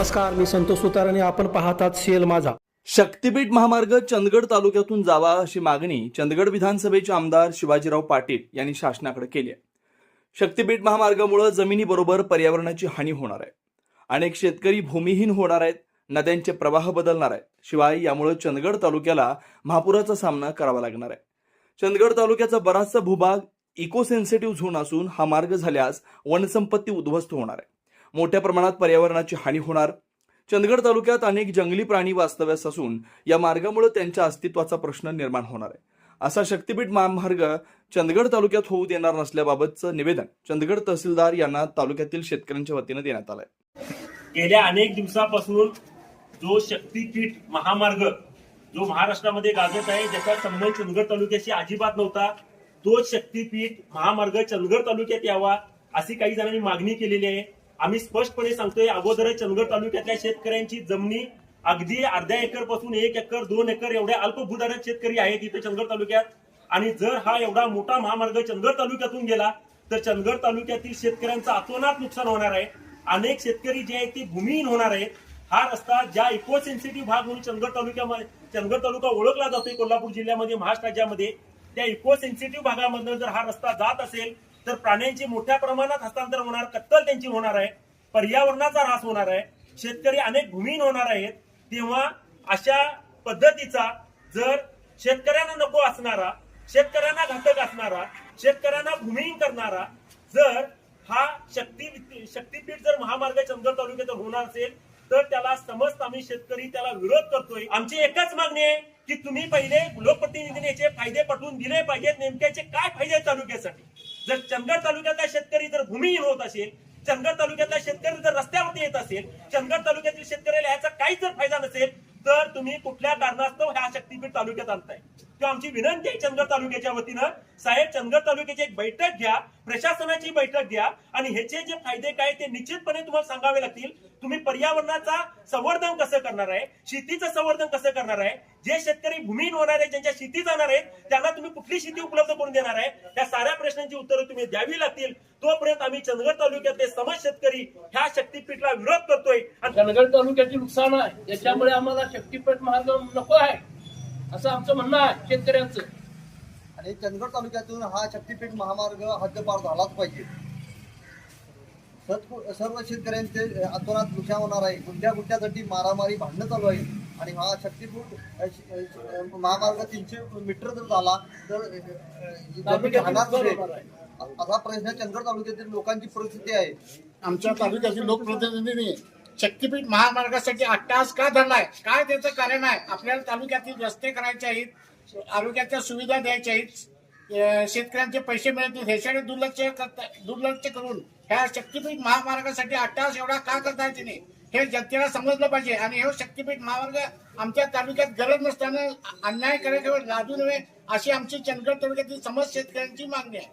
नमस्कार मी संतोष सुतार आणि आपण पाहतात सीएल माझा. शक्तीपीठ महामार्ग चंदगड तालुक्यातून जावा अशी मागणी चंदगड विधानसभेचे आमदार शिवाजीराव पाटील यांनी शासनाकडे केली आहे. शक्तीपीठ महामार्गामुळे जमिनीबरोबर पर्यावरणाची हानी होणार आहे. अनेक शेतकरी भूमिहीन होणार आहेत नद्यांचे प्रवाह बदलणार आहेत. शिवाय यामुळे चंदगड तालुक्याला महापुराचा सामना करावा लागणार आहे. चंदगड तालुक्याचा बराचसा भूभाग इको सेन्सिटिव्ह झोन असून हा मार्ग झाल्यास वनसंपत्ती उद्ध्वस्त होणार आहे. मोठ्या प्रमाणात पर्यावरणाची हानी होणार. चंदगड तालुक्यात अनेक जंगली प्राणी वास्तव्यास असून या मार्गामुळे त्यांच्या अस्तित्वाचा प्रश्न निर्माण होणार आहे. असा शक्तीपीठ महामार्ग चंदगड तालुक्यात होऊ देणार नसल्याबाबतचं निवेदन चंदगड तहसीलदार यांना तालुक्यातील शेतकऱ्यांच्या वतीनं देण्यात आलंय. गेल्या अनेक दिवसापासून जो शक्तीपीठ महामार्ग जो महाराष्ट्रामध्ये गाजत आहे ज्याचा संबंध चंदगड तालुक्याशी अजिबात नव्हता तो शक्तीपीठ महामार्ग चंदगड तालुक्यात यावा अशी काही जणांनी मागणी केलेली आहे. आम्ही स्पष्टपणे सांगतोय अगोदर चंदगड तालुक्यातल्या शेतकऱ्यांची जमिनी अगदी अर्ध्या एकरपासून एक एकर दोन एकर एवढ्या अल्पभूधारक शेतकरी आहेत इथे चंदगड तालुक्यात. आणि जर हा एवढा मोठा महामार्ग चंदगड तालुक्यातून गेला तर चंदगड तालुक्यातील शेतकऱ्यांचं अतोनात नुकसान होणार आहे. अनेक शेतकरी जे आहेत ते भूमिहीन होणार आहेत. हा रस्ता ज्या इको सेन्सिटिव्ह भाग म्हणून चंदगड तालुक्यामध्ये चंदगड तालुका ओळखला जातोय कोल्हापूर जिल्ह्यामध्ये महाराष्ट्र राज्यामध्ये त्या इको सेन्सिटिव्ह भागामधनं जर हा रस्ता जात असेल तर प्राण्यांचे मोठ्या प्रमाणात हस्तांतर होणार कत्तल त्यांची होणार आहे पर्यावरणाचा ऱ्हास होणार आहे शेतकरी अनेक भूमिहीन होणार आहेत तेव्हा अशा पद्धतीचा जर शेतकऱ्यांना नको असणारा शेतकऱ्यांना घातक असणारा शेतकऱ्यांना भूमिहीन करणारा जर हा शक्ती शक्तीपीठ जर महामार्ग चंदगड तालुक्यात होणार असेल तर त्याला समस्त आम्ही शेतकरी त्याला विरोध करतोय. आमची एकच मागणी आहे की तुम्ही पहिले लोकप्रतिनिधीने याचे फायदे पटवून दिले पाहिजेत नेमक्याचे काय फायदे तालुक्यासाठी? चंदगड तालुक्यातला शेतकरी जर भूमिहीन होत असेल चंदगड तालुक्यातला शेतकरी जर रस्त्यावरती येत असेल चंदगड तालुक्यातील शेतकऱ्याला याचा काहीच जर फायदा नसेल तर तुम्ही कुठल्या कारणास्तव ह्या शक्तीपीठ तालुक्यात आणताय. किंवा आमची विनंती आहे चंद्र तालुक्याच्या वतीनं. साहेब चंदगड तालुक्याची एक बैठक घ्या प्रशासनाची बैठक घ्या आणि ह्याचे जे फायदे काय ते निश्चितपणे तुम्हाला सांगावे लागतील. तुम्ही पर्यावरणाचा संवर्धन कसं करणार आहे शेतीचं संवर्धन कसं करणार आहे जे शेतकरी भूमीन होणार आहे ज्यांच्या शेती जाणार आहेत त्यांना तुम्ही कुठली शेती उपलब्ध करून देणार आहे? त्या साऱ्या प्रश्नांची उत्तरं तुम्ही द्यावी लागतील. तोपर्यंत आम्ही चंदगड तालुक्यातले समज शेतकरी ह्या शक्तीपीठला विरोध करतोय. आणि चंदगड तालुक्याचे नुकसान आहे. त्याच्यामुळे आम्हाला शक्तीपीठ मार्ग नको आहे. असं आमचं म्हणणं आहे शेतकऱ्यांचं. आणि चंदगड तालुक्यातून हा शक्तीपीठ महामार्ग हद्दपार झालाच पाहिजे. सर्व सर्व शेतकऱ्यांचे अतोनात नुकसान होणार आहे. गुंड्या गुंड्यासाठी मारामारी भांडणं चालू आहे. आणि हा शक्तीपीठ अ, श- अ, महामार्ग तीनशे मीटर जर झाला तर अ, अ, जमीन तालुक्यातील राहणार नुकसान कुठे? होणार आहे. असा प्रश्न चंदगड तालुक्यातील लोकांची परिस्थिती आहे. आमच्या तालुक्यातील लोकप्रतिनिधींनी शक्तीपीठ महामार्गासाठी अट्टास का धरलाय? काय त्याचं कारण आहे? आपल्याला तालुक्यातील रस्ते करायचे आहेत आरोग्याच्या सुविधा द्यायच्या आहेत. शेतकऱ्यांचे पैसे मिळतील ह्याच्याकडे दुर्लक्ष करता दुर्लक्ष करून ह्या शक्तीपीठ महामार्गासाठी अट्टास एवढा का करताय तिने हे जनतेला समजलं पाहिजे आणि हे शक्तीपीठ महामार्ग आमच्या तालुक्यात गरज नसताना अन्याय करायला लादू नये अशी आमची चंदगड तालुक्यातील समज शेतकऱ्यांची मागणी आहे.